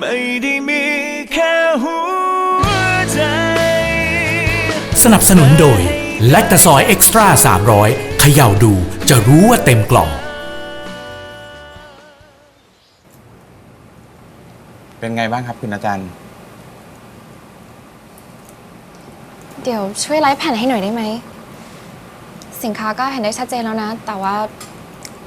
ไม่ได้มีแค่หัวใจ สนับสนุนโดย แลคตาซอยเอ็กซ์ตร้า300เขย่าดูจะรู้ว่าเต็มกล่อง เป็นไงบ้างครับคุณอาจารย์ เดี๋ยวช่วยไลฟ์แผ่นให้หน่อยได้ไหม สินค้าก็เห็นได้ชัดเจนแล้วนะ แต่ว่า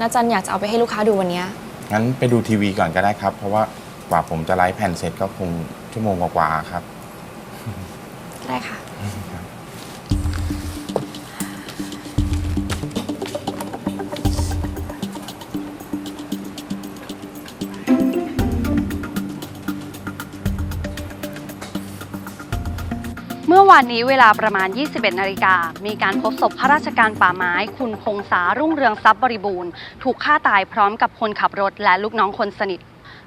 นาจันอยากจะเอาไปให้ลูกค้าดูวันเนี้ยงั้นไปดูทีวีก่อนก็ได้ครับ เพราะว่า กว่าผมจะไลฟ์แผ่นเสร็จก็คงชั่วโมงกว่าๆครับ ได้ค่ะ เมื่อวานนี้เวลาประมาณ 21 นาฬิกา มีการพบศพข้าราชการป่าไม้ คุณพงษารุ่งเรืองทรัพย์บริบูรณ์ ถูกฆ่าตายพร้อมกับคนขับรถและลูกน้องคนสนิท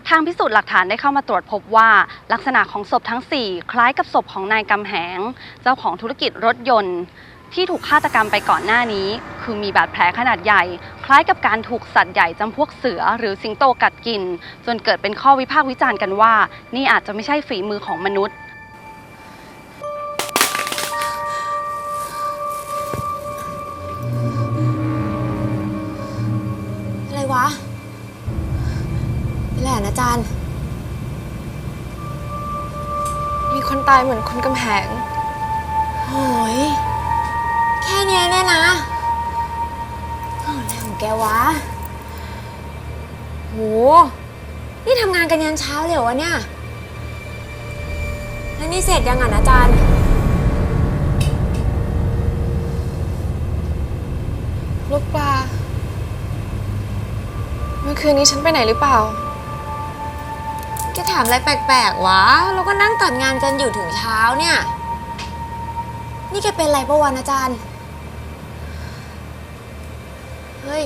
ทางพิสูจน์หลักฐานได้เข้ามาตรวจพบว่า ลักษณะของศพทั้ง 4 คล้ายกับศพของนายกำแหง เจ้าของธุรกิจรถยนต์ ที่ถูกฆาตกรรมไปก่อนหน้านี้ คือมีบาดแผลขนาดใหญ่ คล้ายกับการถูกสัตว์ใหญ่จำพวกเสือหรือสิงโตกัดกิน จนเกิดเป็นข้อวิพากษ์วิจารณ์กันว่า นี่อาจจะไม่ใช่ฝีมือของมนุษย์อะไรวะ เป็นไรอะอาจารย์ มีคนตายเหมือนคนกำแหง โหย แค่เนี้ยเนี่ยนะโอ้อะไรของแกวะ โห นี่ทำงานกันยันเช้าเลยเหรอวะเนี่ย แล้วนี่เสร็จยังอะอาจารย์ลูกปลาเมื่อคืนนี้ฉันไปไหนหรือเปล่าแก ถามอะไรแปลกๆวะเราก็นั่งตัดงานกันอยู่ถึงเช้าเนี่ย นี่แกเป็นอะไรปะวันอาจารย์ เฮ้ย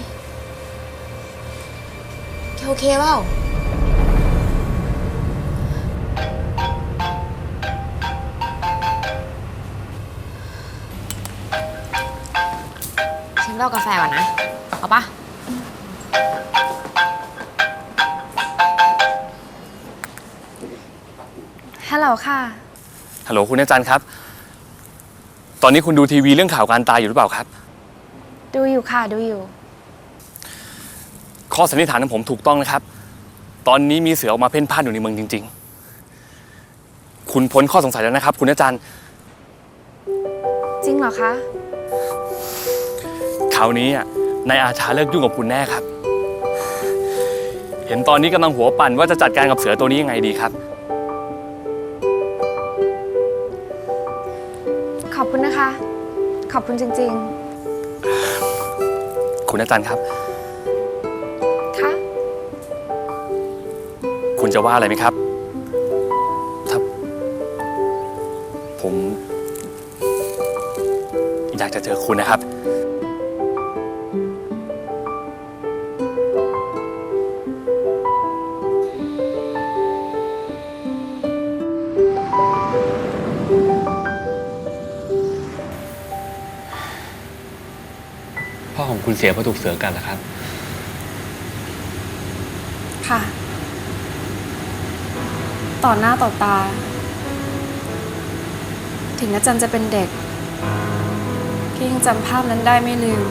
แกโอเคเปล่าฉันไปเอากาแฟก่อนนะ เอาปะ ฮัลโหลค่ะ ฮัลโหลคุณอาจารย์ครับ ตอนนี้คุณดูทีวีเรื่องข่าวการตายอยู่หรือเปล่าครับ ดูอยู่ค่ะดูอยู่ ข้อสันนิษฐานของผมถูกต้องนะครับ ตอนนี้มีเสือออกมาเพ่นพ่านอยู่ในเมืองจริง ๆ คุณพ้นข้อสงสัยแล้วนะครับ คุณอาจารย์ จริงเหรอคะ คราวนี้อะนายอาชาเลิกยุ่งกับคุณแน่ครับ เห็นตอนนี้กำลังหัวปั่นว่าจะจัดการกับเสือตัวนี้ยังไงดีครับขอบ อบคุณจริง คุณอาจารย์ครับ ๆ ค่ะ คุณจะว่าอะไรไหมครับ ถ้า ผม อยากจะเจอคุณนะครับ พ่อของคุณเสียเพราะถูกเสือกัดเหรอครับ ค่ะ ต่อหน้าต่อตา ถึงนาจันจะเป็นเด็กก็ยังจำภาพนั้นได้ไม่ลืม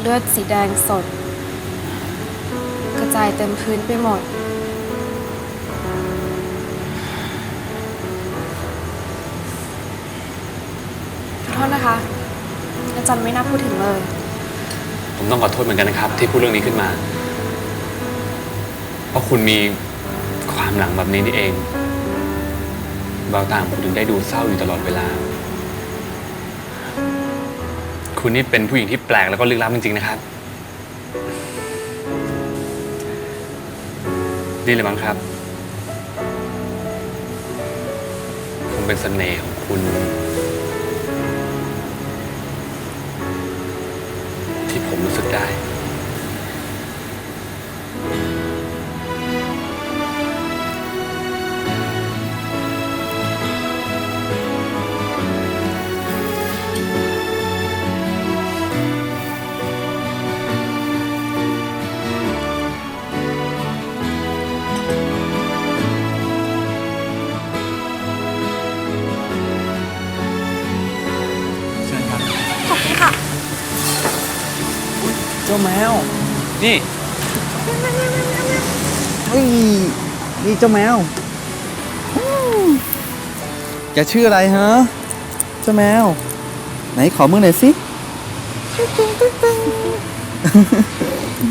เลือดสีแดงสด กระจายเต็มพื้นไปหมด จันไม่น่าพูดถึงเลย ผมต้องขอโทษเหมือนกันนะครับ ที่พูดเรื่องนี้ขึ้นมา เพราะคุณมีความหลังแบบนี้นี่เองเบาตามคุณถึงได้ดูเศร้าอยู่ตลอดเวลา คุณนี่เป็นผู้หญิงที่แปลกแล้วก็ลึกลับจริง ๆ นะครับดีเลยมั้งครับ คงเป็นเสน่ห์ของคุณ ผมรู้สึกได้ แมว นี่เฮ้ยนี่เจ้าแมวอืมแกชื่ออะไรฮะ เจ้าแมว ไหนขอมือหน่อยสิ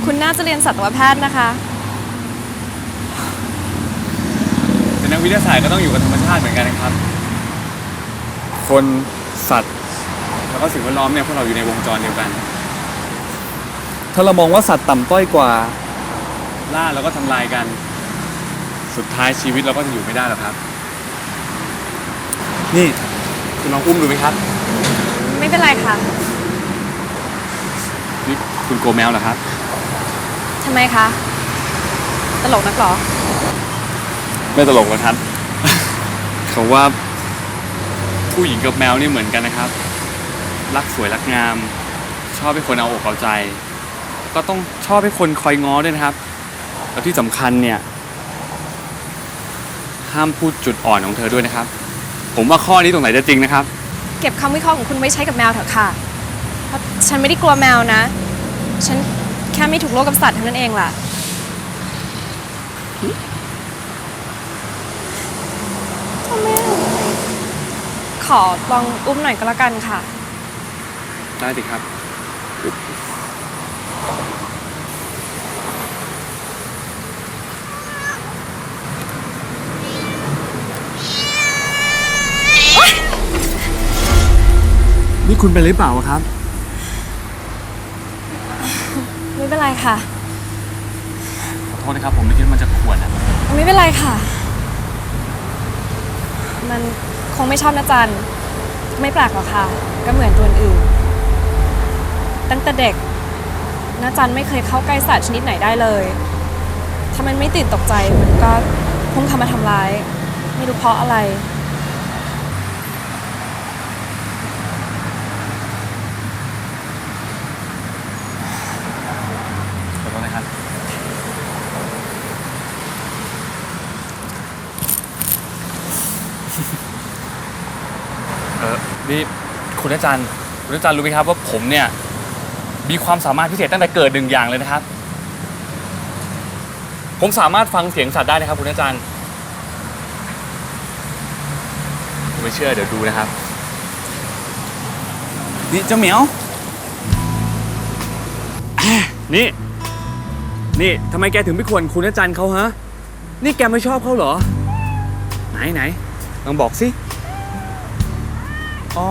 คุณน่าจะเรียนสัตวแพทย์นะคะ แต่นักวิทยาศาสตร์ก็ต้องอยู่กับธรรมชาติเหมือนกันนะครับ คนสัตว์ แล้วก็สิ่งแวดล้อมเนี่ยพวกเราอยู่ในวงจรเดียวกัน ถ้าเรามองว่าสัตว์ต่ำต้อยกว่า ล่าแล้วก็ทำลายกัน สุดท้ายชีวิตเราก็จะอยู่ไม่ได้หรอกครับ นี่คุณลองอุ้มดูไหมครับ ไม่เป็นไรค่ะ นี่คุณโกลัวแมวเหรอครับ ทำไมคะ ตลกนักเหรอ ไม่ตลกหรอกครับ เขาว่า ผู้หญิงกับแมวนี่เหมือนกันนะครับ รักสวยรักงาม ชอบให้คนเอาอกเอาใจ ก็ต้องชอบให้คนคอยง้อด้วยนะครับ แล้วที่สำคัญเนี่ย ห้ามพูดจุดอ่อนของเธอด้วยนะครับ ผมว่าข้อนี้ตรงไหนจะจริงนะครับ เก็บคำวิเคราะห์ของคุณไว้ใช้กับแมวเถอะค่ะเพราะฉันไม่ได้กลัวแมวนะ ฉันแค่ไม่ถูกโลกกับสัตว์เท่านั้นเองล่ะ ขอลองอุ้มหน่อยก็แล้วกันค่ะ ได้สิครับ นี่คุณเป็นหรือเปล่าครับ ไม่เป็นไรค่ะ ขอโทษนะครับ ผมไม่คิดว่ามันจะขวนนะไม่เป็นไรค่ะ มันคงไม่ชอบนะจันไม่แปลกหรอกค่ะ ก็เหมือนตัวอื่น ตั้งแต่เด็กนาจันไม่เคยเข้าใกล้สัตว์ชนิดไหนได้เลย ถ้ามันไม่ตื่นตกใจมันก็พุ่งเข้ามาทำร้าย ไม่รู้เพราะอะไร ขอโทษนะครับ เออ นี่คุณอาจารย์คุณอาจารย์รู้ไหมครับว่าผมเนี่ย มีความสามารถพิเศษตั้งแต่เกิดหนึ่งอย่างเลยนะครับ ผมสามารถฟังเสียงสัตว์ได้นะครับ คุณอาจารย์ถ้าไม่เชื่อเดี๋ยวดูนะครับ นี่เจ้าเหมียว นี่ นี่ทำไมแกถึงไม่ควรคุณอาจารย์เขาฮะ นี่แกไม่ชอบเขาเหรอ ไหนไหนลองบอกสิ อ๋อ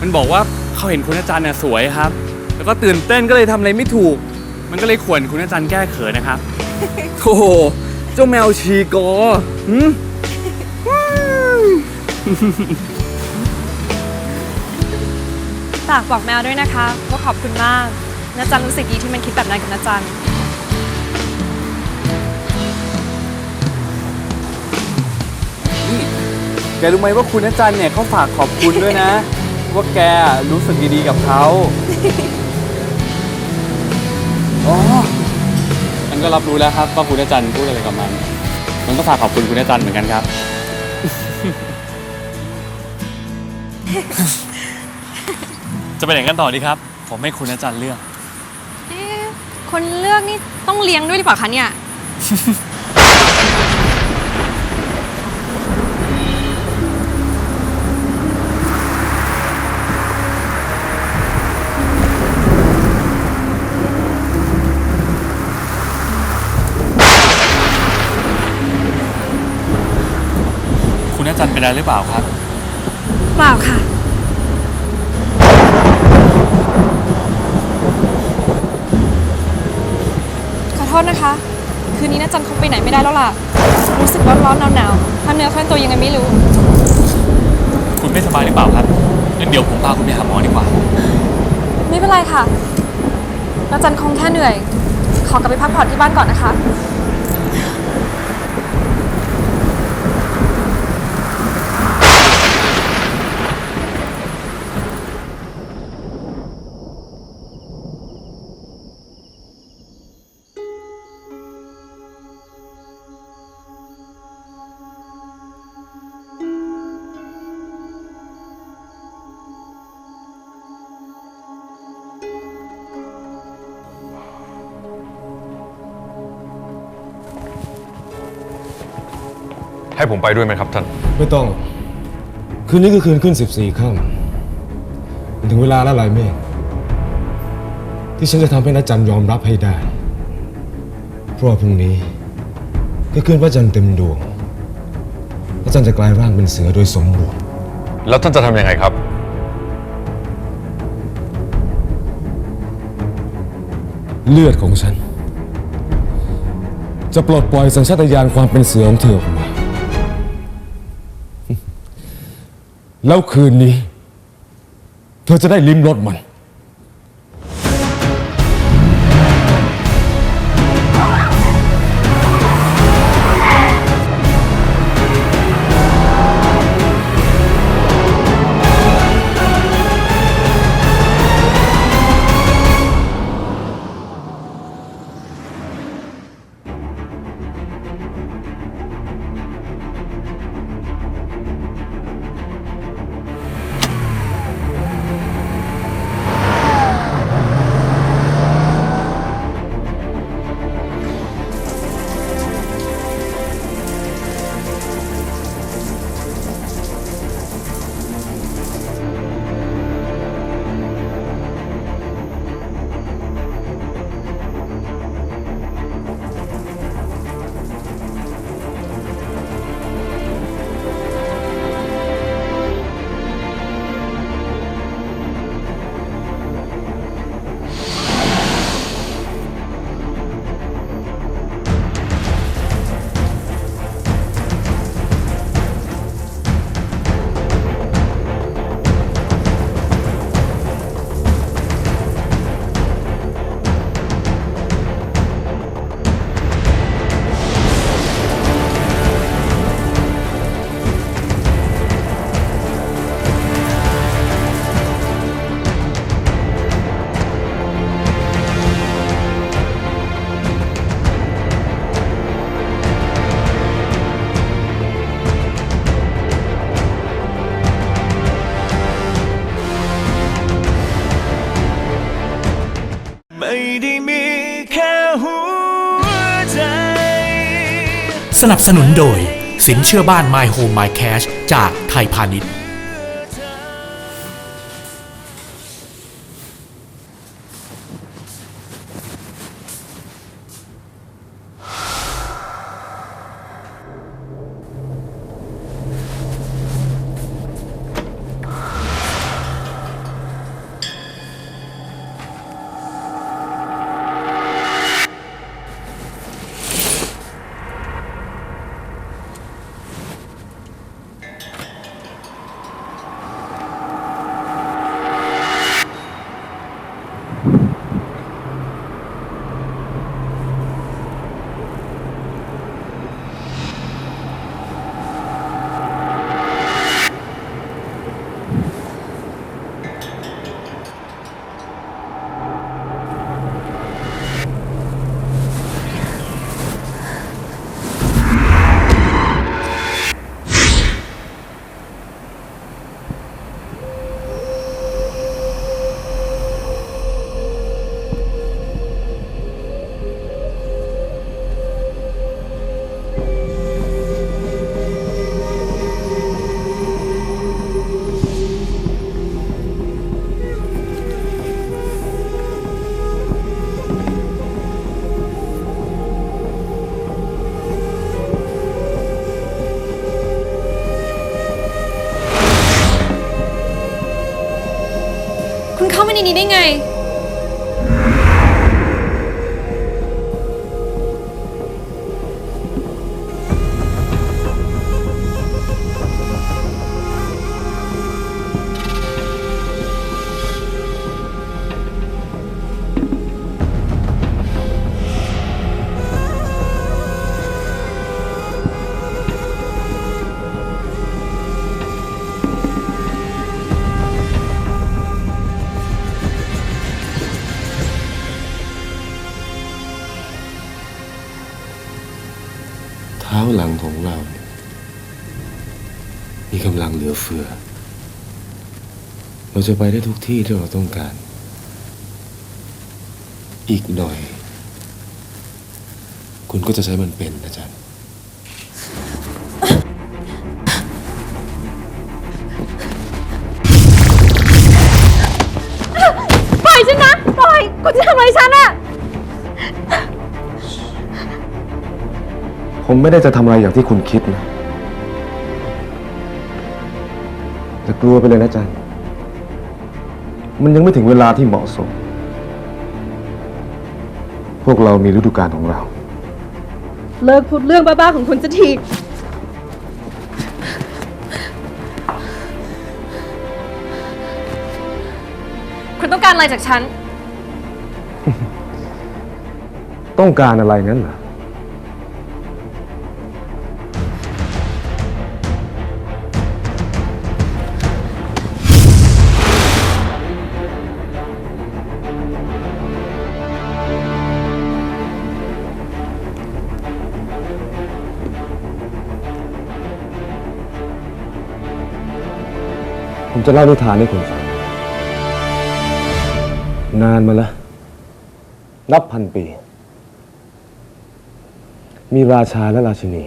มันบอกว่าเขาเห็นคุณอาจารย์เนี่ยสวยครับ แล้วก็ตื่นเต้นก็เลยทำอะไรไม่ถูก มันก็เลยขวนคุณอาจารย์แก้เขินนะครับ โธ่เจ้าแมวชีโกอหืมฝากบอกแมวด้วยนะคะ ว่าขอบคุณมากนาจันรู้สึกดีที่มันคิดแบบนั้นกับนาจัน แกรู้ไหมว่าคุณอาจารย์เนี่ยเขาฝากขอบคุณด้วยนะ ว่าแกรู้สึกดีๆกับเขาอ๋อมันก็รับรู้แล้วครับว่าคุณอาจารย์พูดอะไรกับมัน มันก็ฝากขอบคุณคุณอาจารย์เหมือนกันครับ จะไปไหนกันต่อดีครับ ผมให้คุณอาจารย์เลือก เอ๊ะคนเลือกนี่ต้องเลี้ยงด้วยหรือเปล่าคะเนี่ย จารย์เป็นอะไรหรือเปล่าครับ เปล่าค่ะ ขอโทษนะคะ คืนนี้น่าจันคงไปไหนไม่ได้แล้วล่ะ รู้สึกร้อนๆหนาวๆถ้าเนื้อเคลื่อนตัวยังไงไม่รู้ คุณไม่สบายหรือเปล่าครับงั้นเดี๋ยวผมพาคุณไปหาหมอดีกว่า ไม่เป็นไรค่ะนาจันคงแค่เหนื่อย ขอกลับไปพักผ่อนที่บ้านก่อนนะคะ ให้ผมไปด้วยไหมครับท่าน ไม่ต้อง คืนนี้คือคืนขึ้น 14ค่ำมันถึงเวลาแล้วลายเมฆที่ฉันจะทำให้นักจันทร์ยอมรับให้ได้ เพราะว่าพรุ่งนี้คือคืนพระจันทร์เต็มดวงพระจันทร์จะกลายร่างเป็นเสือโดยสมบูรณ์ แล้วท่านจะทำยังไงครับ เลือดของฉัน จะปลดปล่อยสัญชาตญาณความเป็นเสือของเธอออกมา แล้วคืนนี้ เธอจะได้ลิ้มรสมัน สนับสนุนโดย สินเชื่อบ้าน My Home My Cash จากไทยพาณิชย์ นี้ได้ไง หลังของเรา มีกำลังเหลือเฟือ เราจะไปได้ทุกที่ที่เราต้องการ อีกหน่อย คุณก็จะใช้มันเป็นนะจ๊ะ ผมไม่ได้จะทำอะไรอย่างที่คุณคิดนะแต่กลัวไปเลยนะจันมันยังไม่ถึงเวลาที่เหมาะสม พวกเรามีฤดูกาลของเรา เลิกพูดเรื่องบ้าๆของคุณสักที คุณต้องการอะไรจากฉัน ต้องการอะไรงั้นเหรอ ผมจะเล่านิทานให้คุณฟัง นานมาแล้ว นับพันปี มีราชาและราชินี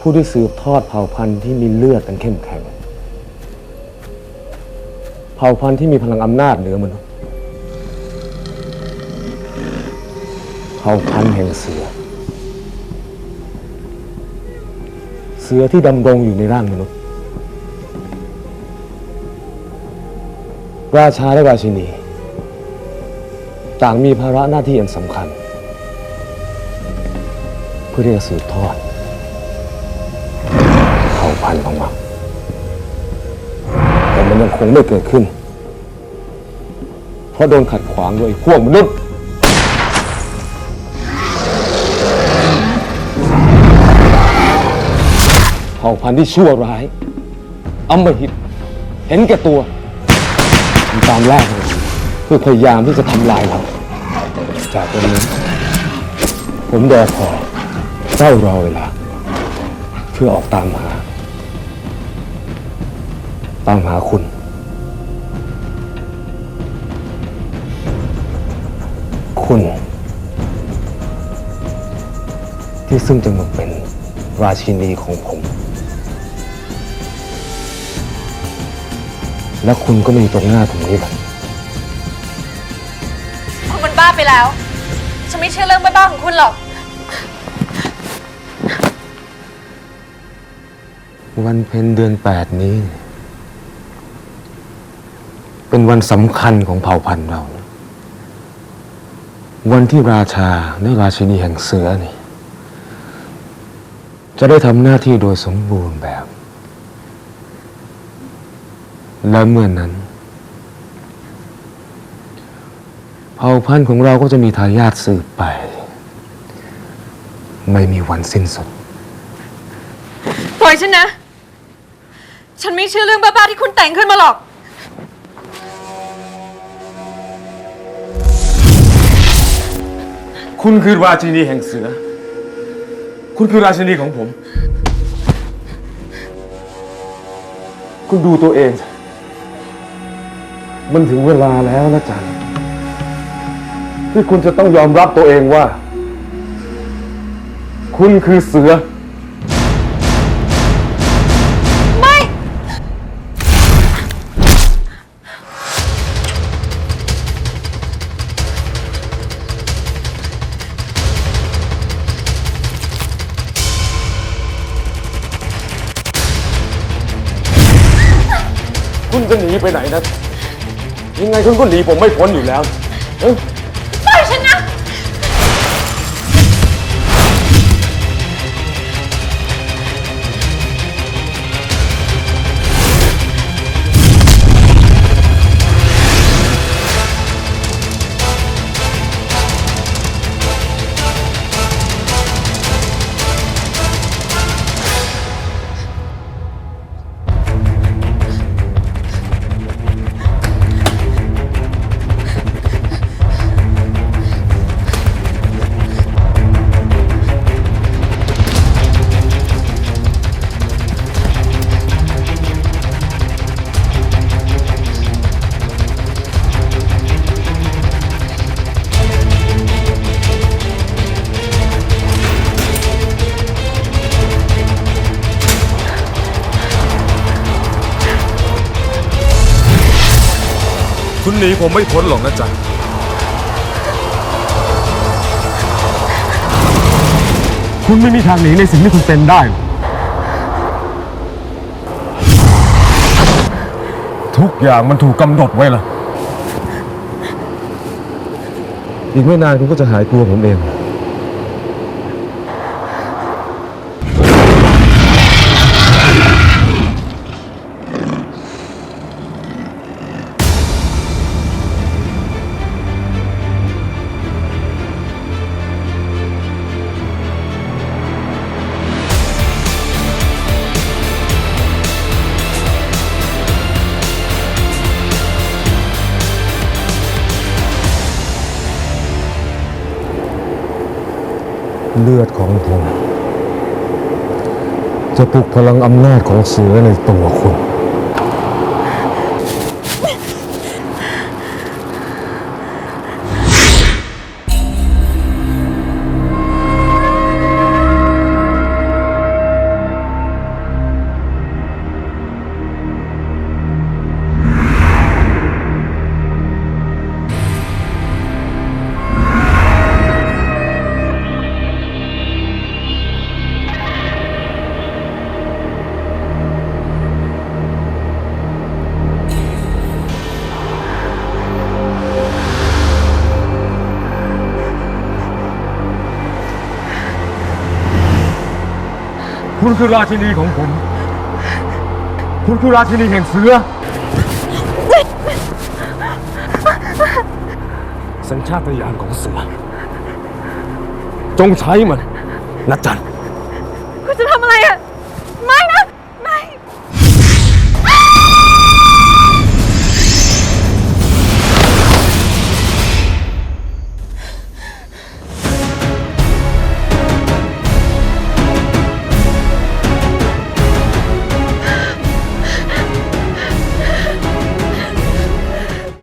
ผู้ที่สืบทอดเผ่าพันธุ์ที่มีเลือดอันเข้มแข็ง เผ่าพันธุ์ที่มีพลังอำนาจเหนือมนุษย์ เผ่าพันธุ์แห่งเสือ เสือที่ดำรงอยู่ในร่างมนุษย์ ราชาและราชินี ต่างมีภาระหน้าที่อันสำคัญ เพื่อที่จะสืบทอดเผ่าพันธุ์ของเราแต่มันยังคงไม่เกิดขึ้น เพราะโดนขัดขวางโดยพวกมนุษย์เผ่าพันธุ์ที่ชั่วร้ายอำมหิต เห็นแก่ตัว ตามแรกเลยเพื่อพยายามที่จะทำลายเรา จากวันนี้ ผมรอคอยเฝ้ารอเวลา เพื่อออกตามหา ตามหาคุณ คุณ ที่ซึ่งจะมาเป็นราชินีของผม และคุณก็ไมอยู่ตรงหน้าผมนี่แหละคุณมันบ้าไปแล้ว ฉันไม่เชื่อเรื่องบ้าๆของคุณหรอก วันเพ็ญเดือนแปดนี้ เป็นวันสำคัญของเผ่าพันธุ์เรา วันที่ราชาและราชินีแห่งเสือนี่ จะได้ทำหน้าที่โดยสมบูรณ์แบบ และเมื่อนนั้น เผ่าพันธุ์ของเราก็จะมีทายาทสืบไป ไม่มีวันสิ้นสุด ปล่อยฉันนะ ฉันไม่เชื่อเรื่องบ้าๆที่คุณแต่งขึ้นมาหรอกคุณคือราชินีแห่งเสือ คุณคือราชินีของผม คุณดูตัวเองสิ มันถึงเวลาแล้วนะจันที่คุณจะต้องยอมรับตัวเองว่า คุณคือเสือ ไม่ คุณจะหนีไปไหนนะ ยังไงคุณก็หนีผมไม่พ้นอยู่แล้วเอ้ย หนีผมไม่พ้นหรอกนะจันคุณไม่มีทางหนีในสิ่งที่คุณเป็นได้ ทุกอย่างมันถูกกำหนดไว้ละอีกไม่นานคุณก็จะหายกลัวผมเอง เลือดของผม จะปลุกพลังอำนาจของเสือในตัวคุณคุณ คือราชินีของผม คุณคือราชินีแห่งเสือ สัญชาตญาณของเสือ จงใช้มันนะจัน